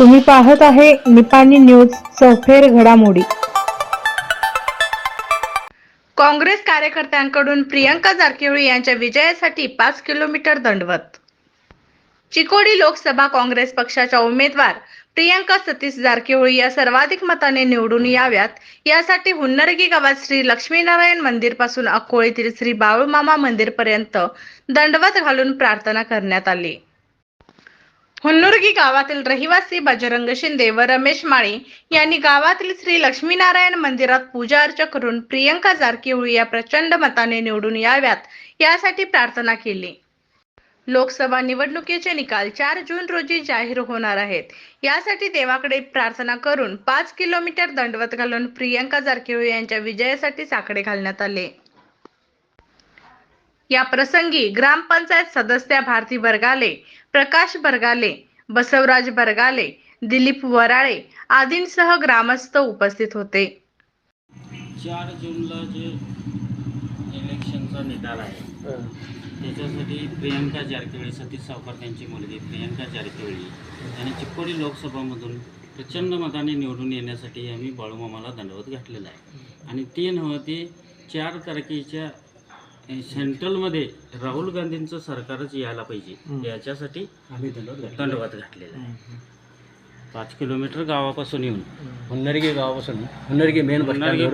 तुम्ही पाहत आहे निपाणी न्यूज चौफेर घडामोडी. काँग्रेस कार्यकर्त्यांकडून प्रियंका जारकिहोळी यांच्या विजयासाठी पाच किलोमीटर दंडवत. चिकोडी लोकसभा काँग्रेस पक्षाच्या उमेदवार प्रियंका सतीश जारकिहोळी या सर्वाधिक मताने निवडून याव्यात. यासाठी हुन्नरगी गावात श्री लक्ष्मीनारायण मंदिरपासून अकोळीतील श्री बाळूमामा मंदिर पर्यंत दंडवत घालून प्रार्थना करण्यात आली. हुन्नुरगी गावातील रहिवासी बजरंग शिंदे व रमेश माळी यांनी गावातील श्री लक्ष्मीनारायण मंदिरात पूजा अर्चा करून प्रियंका जारकिहोळी या प्रचंड मताने निवडून याव्यात यासाठी प्रार्थना केली. लोकसभा निवडणुकीचे निकाल चार जून रोजी जाहीर होणार आहेत. यासाठी देवाकडे प्रार्थना करून पाच किलोमीटर दंडवत घालून प्रियंका जारकिहोळी यांच्या विजयासाठी साकडे घालण्यात आले. या प्रसंगी ग्रामपंचायत सदस्या भारती बरगाले प्रकाश बरगाले बसवराज बरगाले दिलीप वराळे आदींसह ग्रामस्थ उपस्थित होते. चार जूनला जे इलेक्शनचा निकाल आहे त्याच्यासाठी प्रियंका जारकिहोळी सतीश सावकार त्यांची मुलगी प्रियंका जारकिहोळी यांनी चिक्कोडी लोकसभामधून प्रचंड मताने निवडून येण्यासाठी आम्ही बाळूमामाला दंडवत घातलेला आहे. आणि ते नव्हे ते चार तारखेच्या सेंट्रलमध्ये राहुल गांधींचं सरकारच यायला पाहिजे. याच्यासाठी आम्ही दंडवत घातलेला आहे. पाच किलोमीटर गावापासून येऊन. हुन्नरगे गावापासून. हुन्नरगे मेन बस हुन्नरगे